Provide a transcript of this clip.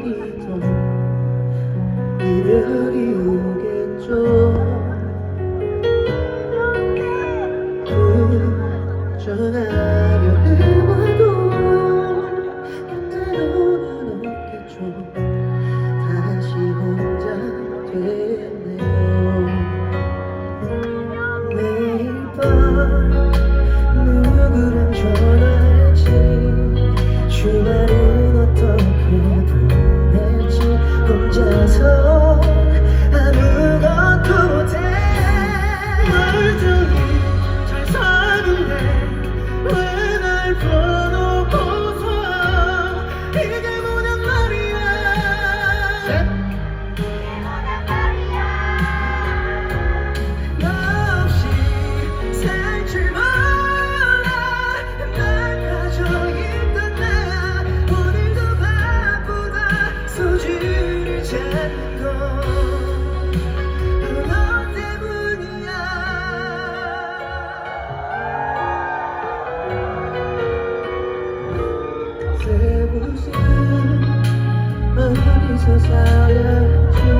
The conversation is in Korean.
이별이죠 오겠죠 부정하려 해봐도 곁에는 없겠죠 다시 혼자 되네요 주말은 어떻게 보내 혼자서 하루 보신 어디서 사야